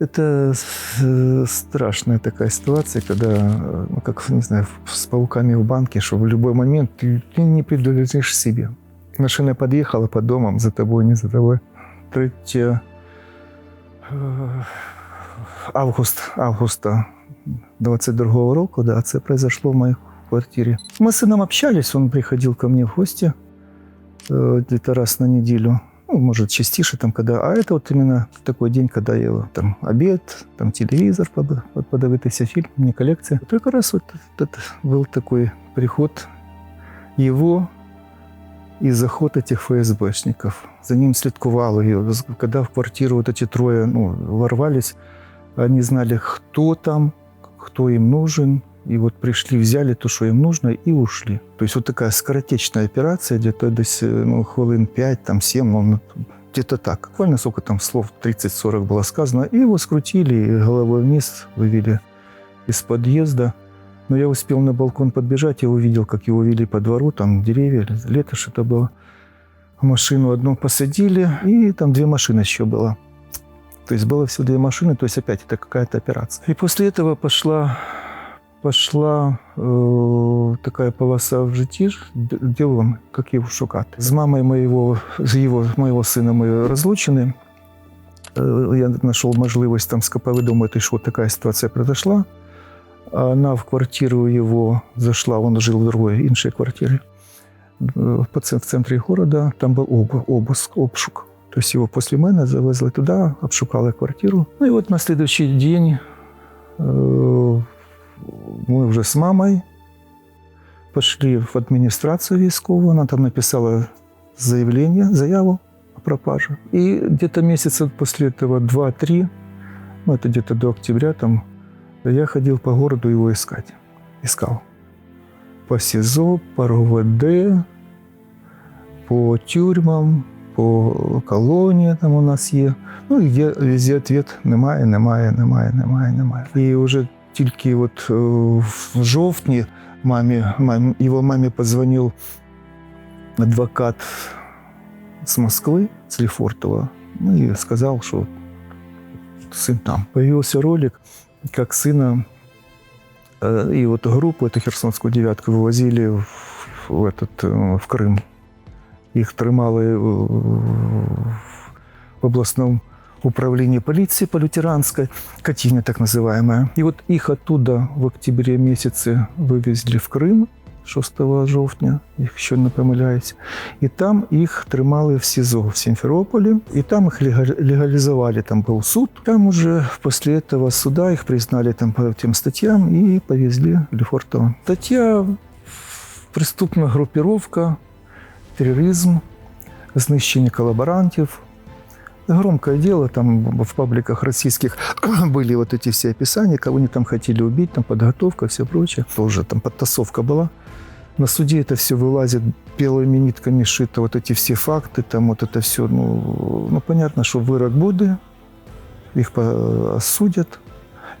Это э, страшная такая ситуация, когда, э, ну, как, не знаю, с пауками в банке, что в любой момент ты, ты не принадлежишь себе. Машина подъехала под домом, за тобой, не за тобой. 3 э, август, августа 22 року, да, це произошло в моей квартире. Мы с сыном общались, он приходил ко мне в гости где-то раз на неделю ну, может, частише, там, когда... А это вот именно такой день, когда я там обед, там телевизор, под, подавитися фильм, не коллекция. Только раз вот этот был такой приход его и заход этих ФСБшников. За ним слідкували. Когда в квартиру вот эти трое ну, ворвались, они знали, кто там, кто им нужен, и вот пришли, взяли то, что им нужно, и ушли. То есть вот такая скоротечная операция, где-то десь ну, хвилин 5, там 7, ну, где-то так. Буквально сколько там слов, 30-40 было сказано. И его скрутили, головой вниз вывели из подъезда. Но я успел на балкон подбежать, я увидел, как его вели по двору, там деревья, лето что-то было. Машину одну посадили, и там две машины еще было. То есть было всего две машины, то есть опять это какая-то операция. И после этого пошла пошла э, такая полоса в житті, ділом, як його шукати. З мамою моєго, з його, моєго сина ми розлучені. Э, я знайшов можливість там скоповидумати, що така ситуація произошла. Она в квартиру его зашла, он жил в другой, іншій квартирі в центрі города. Там був обыск, обшук. То есть его после мене завезли туди, обшукали квартиру. Ну и вот на следующий день э, мы уже с мамой пошли в администрацию військовую, она там написала заявление, заяву о пропаже. И где-то месяца после этого, два-три, ну это где-то до октября, там, я ходил по городу его искать. Искал. По СИЗО, по РОВД, по тюрьмам, по колонії там у нас є. Ну і є везде ответ немає, немає, немає, немає, немає. І вже тільки от в жовтні мамі, мамі, його мамі подзвонив адвокат з Москви, з Лефортова, ну, и сказал, что сын там. Появился ролик, как сына и вот группу, эту Херсонскую девятку, вывозили в, в, этот, в Крым. Их тримали в областном управление полиции по лютеранской, Катиня так называемая. И вот их оттуда в октябре месяце вывезли в Крым 6 жовтня, якщо не помиляюсь. І там їх тримали в СІЗО в Сімферополі, і там їх легалізували. Там був суд. Там уже після цього суда їх признали там по тим статтям і повезли в Лефортово. Стаття преступна групіровка, тероризм, знищення колаборантів, Громкое дело, там в пабликах российских были вот эти все описания, кого они там хотели убить, там подготовка, все прочее. Тоже там подтасовка была. На суде это все вылазит белыми нитками шито, вот эти все факты, там вот это все, ну, ну понятно, что вырок будет, их осудят.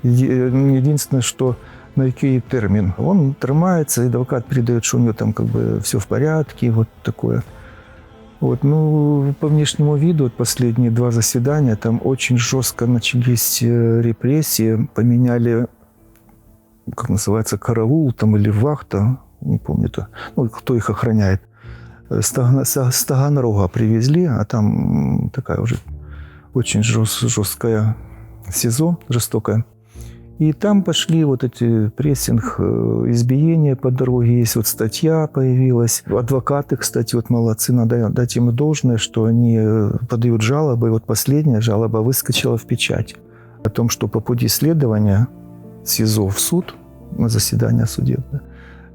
Единственное, что на який термин. Он тримается, адвокат передает, что у него там как бы все в порядке, вот такое. Вот, ну, по внешнему виду, вот последние два заседания, там очень жестко начались э, репрессии, поменяли, как называется, караул там или вахта, не помню, то, ну, кто их охраняет. Э, с Таганрога привезли, а там такая уже очень жест, жесткая СИЗО, жестокая. И там пошли вот эти прессинг, э, избиения по дороге. Есть вот статья появилась. Адвокаты, кстати, вот молодцы, надо дать им должное, что они э, подают жалобы. И вот последняя жалоба выскочила в печать о том, что по пути следования СИЗО в суд, на заседание судебное,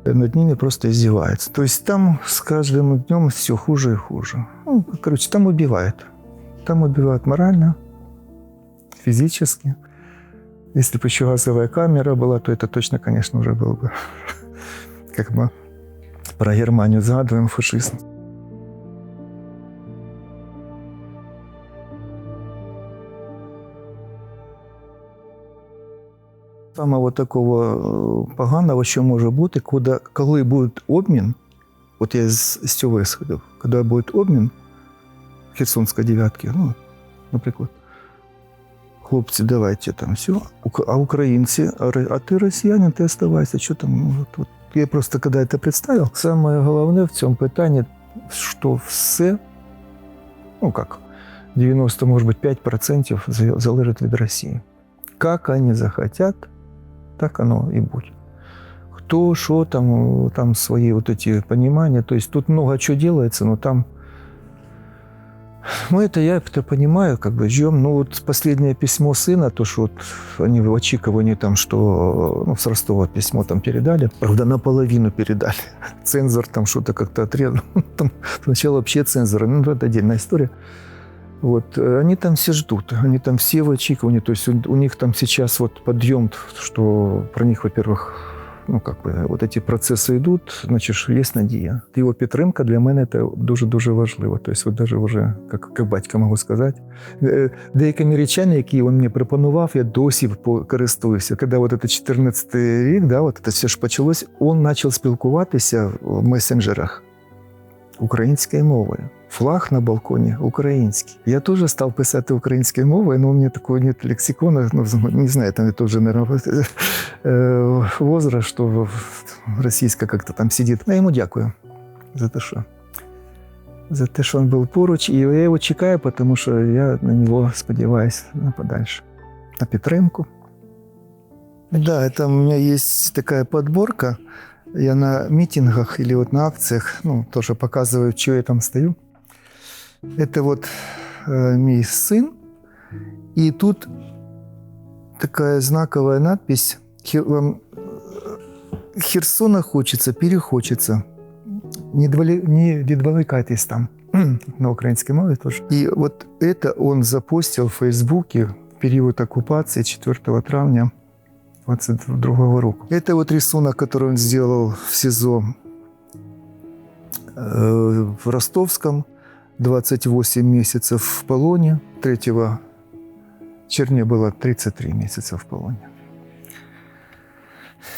над ними просто издевается. То есть там с каждым днем все хуже и хуже. Ну, короче, там убивают. Там убивают морально, физически. Если бы еще газовая камера была, то это точно, конечно, уже был бы как бы про Германию згадуємо фашизм. Самого такого э, поганого, що може бути, коли, коли буде обмін, от я з, з цього висходив, коли буде обмін Херсонської дев'ятки, ну, наприклад, хлопці, давайте там все. А українці, а ро- а ти росіянин, ти оставайся, що там? Ну, от, от. Я просто коли це представив, саме головне в цьому питанні, що все, ну як, 90, може бути, 5% за- залежить від Росії. Как они захотят, так оно и будет. Кто, что там, там свои вот эти понимания. То есть тут много чего делается, но там ну, это я это понимаю, как бы ждем. Ну, вот последнее письмо сына, то, что вот они в очікувании там, что ну, с Ростова письмо там передали. Правда, наполовину передали. Цензор там что-то как-то отрезал. Там сначала вообще цензоры, ну, это отдельная история. Вот, э, они там все ждут, они там все в очікувании. То есть у, у них там сейчас вот подъем, что про них, во-первых, ну, как бы, вот эти процесси йдуть, значить, є надія. Його підтримка для мене це дуже-дуже важливо. Тобто, от даже вже, як, як батько можу сказати, Е, деякими речами, які він мені пропонував, я досі користуюся. Коли от це 14 рік, да, от це все ж почалось, він почав спілкуватися в месенджерах українською мовою. Флаг на балконі український. Я теж став писати українською мовою, але у мене такого нет лексикона, ну, не знаю, там это уже, наверное, э, возраст, что російська как-то там сидить. Я йому дякую за те, що за те, що він був поруч, і я його чекаю, тому що я на нього сподіваюся на подальше. На підтримку. Да, это у меня есть такая подборка. Я на митингах или вот на акциях, ну, тоже показываю, что я там стою. Это вот э, мой сын. И тут такая знаковая надпись «Хе- вам э, Херсона хочется, перехочется. Не, дволі, не відволікайтесь там на українській мові теж. І от це він запостив в Фейсбуці в період оккупации 4 травня 22 року. Это вот рисунок, который он сделал в СИЗО э, в Ростовском. 28 месяцев в полоне. 3 черне было 33 месяца в полоне.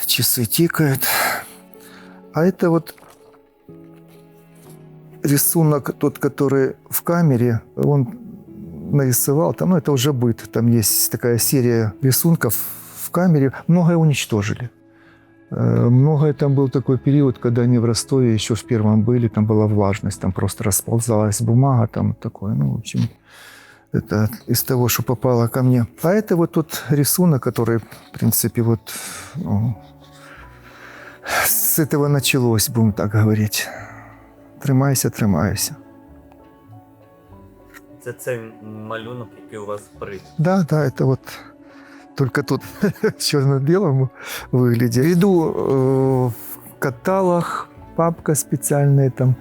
Часы тикают. А это вот рисунок тот, который в камере, он нарисовал, там, ну, это уже быт, там есть такая серия рисунков в камере, многое уничтожили. Э, Многое там был такой период, когда они в Ростове еще в первом были, там была влажность, там просто расползалась бумага, там такое, ну, в общем, это из того, что попало ко мне. А это вот тот рисунок, который, в принципе, вот ну, с этого началось, будем так говорить. Тримайся, тримайся. Це цей малюнок, який у вас при. Да, да, это вот только тут в черно-белом выгляде. Иду э, в каталог, папка специальная там,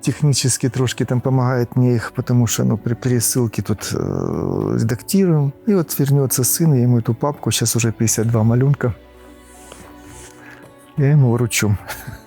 технически трошки там помогает мне их, потому что ну, при пересылке тут э, редактируем. И вот вернется сын, я ему эту папку, сейчас уже 52 малюнка, я ему вручу.